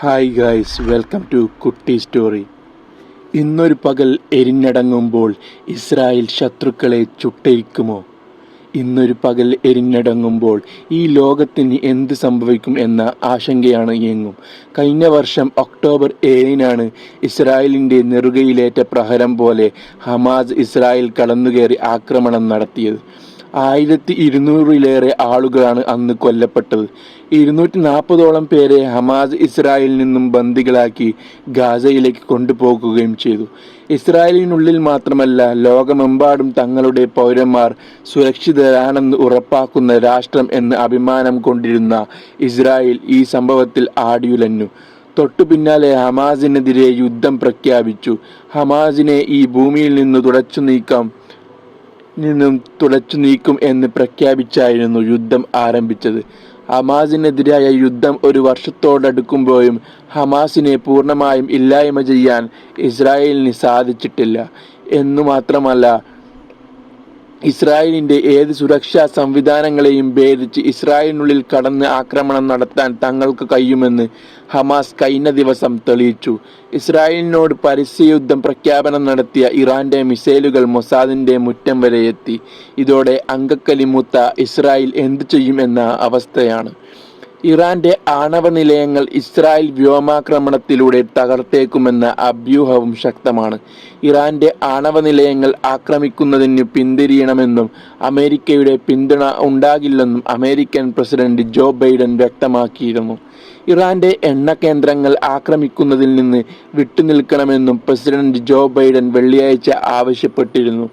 Hi guys welcome to കുട്ടി story. ഇന്നൊരു പകൽ എരിഞ്ഞടങ്ങുമ്പോൾ ഇസ്രായേൽ ശത്രുക്കളെ ചുട്ടരിക്കുമോ ഇന്നൊരു പകൽ എരിഞ്ഞടങ്ങുമ്പോൾ ഈ ലോകത്തിന് എന്ത് സംഭവിക്കും എന്ന ആശങ്കയാണ് എങ്ങും കഴിഞ്ഞ വർഷം ഒക്ടോബർ ഏഴിനാണ് ഇസ്രായേലിന്റെ നെറുകയിലേറ്റ പ്രഹരം പോലെ ഹമാസ് ഇസ്രായേൽ കടന്നുകയറി ആക്രമണം നടത്തിയത്. ആയിരത്തി ഇരുന്നൂറിലേറെ ആളുകളാണ് അന്ന് കൊല്ലപ്പെട്ടത്. ഇരുന്നൂറ്റി നാൽപ്പതോളം പേരെ ഹമാസ് ഇസ്രായേലിൽ നിന്നും ബന്ദികളാക്കി ഗാസയിലേക്ക് കൊണ്ടുപോകുകയും ചെയ്തു. ഇസ്രായേലിനുള്ളിൽ മാത്രമല്ല ലോകമെമ്പാടും തങ്ങളുടെ പൗരന്മാർ സുരക്ഷിതരാണെന്ന് ഉറപ്പാക്കുന്ന രാഷ്ട്രം എന്ന് അഭിമാനം കൊണ്ടിരുന്ന ഇസ്രായേൽ ഈ സംഭവത്തിൽ ആടിയുലഞ്ഞു. തൊട്ടു പിന്നാലെ ഹമാസിനെതിരെ യുദ്ധം പ്രഖ്യാപിച്ചു. ഹമാസിനെ ഈ ഭൂമിയിൽ നിന്ന് തുടച്ചു നീക്കാം. നിന്നും തുടച്ചു നീക്കും എന്ന് പ്രഖ്യാപിച്ചായിരുന്നു യുദ്ധം ആരംഭിച്ചത്. ഹമാസിനെതിരായ യുദ്ധം ഒരു വർഷത്തോടടുക്കുമ്പോഴും ഹമാസിനെ പൂർണമായും ഇല്ലായ്മ ചെയ്യാൻ ഇസ്രായേലിന് സാധിച്ചിട്ടില്ല. എന്നു മാത്രമല്ല ഇസ്രായേലിന്റെ ഏത് സുരക്ഷാ സംവിധാനങ്ങളെയും ഭേദിച്ച് ഇസ്രായേലിനുള്ളിൽ കടന്ന് ആക്രമണം നടത്താൻ തങ്ങൾക്ക് കഴിയുമെന്ന് ഹമാസ് കഴിഞ്ഞ ദിവസം തെളിയിച്ചു. ഇസ്രായേലിനോട് പരസ്യയുദ്ധം പ്രഖ്യാപനം നടത്തിയ ഇറാന്റെ മിസൈലുകൾ മൊസാദിന്റെ മുറ്റം വരെ എത്തി. ഇതോടെ അങ്കക്കലിമുത്ത ഇസ്രായേൽ എന്തു ചെയ്യും എന്ന അവസ്ഥയാണ്. ഇറാന്റെ ആണവ നിലയങ്ങൾ ഇസ്രായേൽ വ്യോമാക്രമണത്തിലൂടെ തകർത്തേക്കുമെന്ന അഭ്യൂഹവും ശക്തമാണ്. ഇറാന്റെ ആണവ നിലയങ്ങൾ ആക്രമിക്കുന്നതിന് പിന്തിരിയണമെന്നും അമേരിക്കയുടെ പിന്തുണ ഉണ്ടാകില്ലെന്നും അമേരിക്കൻ പ്രസിഡന്റ് ജോ ബൈഡൻ വ്യക്തമാക്കിയിരുന്നു. ഇറാന്റെ എണ്ണ കേന്ദ്രങ്ങൾ ആക്രമിക്കുന്നതിൽ നിന്ന് വിട്ടുനിൽക്കണമെന്നും പ്രസിഡന്റ് ജോ ബൈഡൻ വെള്ളിയാഴ്ച ആവശ്യപ്പെട്ടിരുന്നു.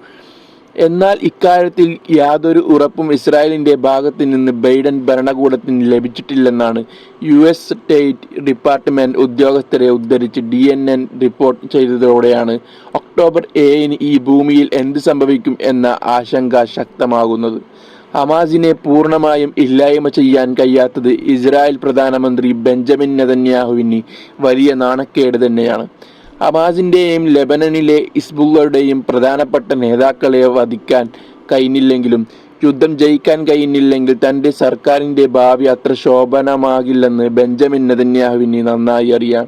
എന്നാൽ ഇക്കാര്യത്തിൽ യാതൊരു ഉറപ്പും ഇസ്രായേലിന്റെ ഭാഗത്ത് നിന്ന് ബൈഡൻ ഭരണകൂടത്തിന് ലഭിച്ചിട്ടില്ലെന്നാണ് യു എസ് സ്റ്റേറ്റ് ഡിപ്പാർട്ട്മെന്റ് ഉദ്യോഗസ്ഥരെ ഉദ്ധരിച്ച് ഡി എൻ എൻ റിപ്പോർട്ട് ചെയ്തതോടെയാണ് ഒക്ടോബർ ഏഴിന് ഈ ഭൂമിയിൽ എന്ത് സംഭവിക്കും എന്ന ആശങ്ക ശക്തമാകുന്നത്. ഹമാസിനെ പൂർണമായും ഇല്ലായ്മ ചെയ്യാൻ കഴിയാത്തത് ഇസ്രായേൽ പ്രധാനമന്ത്രി ബെഞ്ചമിൻ നെതന്യാഹുവിന് വലിയ നാണക്കേട് തന്നെയാണ്. ഹമാസിന്റെയും ലെബനനിലെ ഇസ്ബുള്ളയുടെയും പ്രധാനപ്പെട്ട നേതാക്കളെ വധിക്കാൻ കഴിഞ്ഞില്ലെങ്കിലും യുദ്ധം ജയിക്കാൻ കഴിഞ്ഞില്ലെങ്കിൽ തന്റെ സർക്കാരിന്റെ ഭാവി അത്ര ശോഭനമാകില്ലെന്ന് ബെഞ്ചമിൻ നെതന്യാഹുവിന് നന്നായി അറിയാം.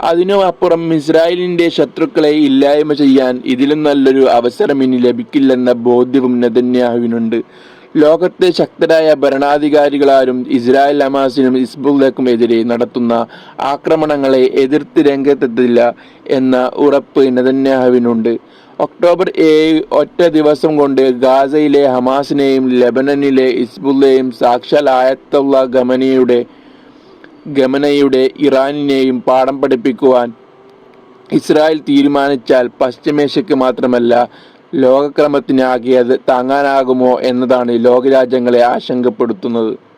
അതിനും അപ്പുറം ഇസ്രായേലിന്റെ ശത്രുക്കളെ ഇല്ലായ്മ ചെയ്യാൻ ഇതിലും നല്ലൊരു അവസരം ഇനി ലഭിക്കില്ലെന്ന ബോധ്യവും നെതന്യാഹുവിനുണ്ട്. ലോകത്തെ ശക്തരായ ഭരണാധികാരികളാരും ഇസ്രായേൽ ഹമാസിനും ഇസ്ബുള്ളക്കും എതിരെ നടത്തുന്ന ആക്രമണങ്ങളെ എതിർത്ത് രംഗത്തെത്തില്ല എന്ന ഉറപ്പ് നെതന്യാഹുവിനുണ്ട്. ഒക്ടോബർ ഏഴ് ഒറ്റ ദിവസം കൊണ്ട് ഗാസയിലെ ഹമാസിനെയും ലെബനനിലെ ഇസ്ബുല്ലയും സാക്ഷാൽ ആയത്തുള്ള ഗമനയുടെ ഗമനയുടെ ഇറാനിനെയും പാഠം പഠിപ്പിക്കുവാൻ ഇസ്രായേൽ തീരുമാനിച്ചാൽ പശ്ചിമേഷ്യക്ക് മാത്രമല്ല ലോകക്രമത്തിനാകെ അത് താങ്ങാനാകുമോ എന്നതാണ് ലോകരാജ്യങ്ങളെ ആശങ്കപ്പെടുത്തുന്നത്.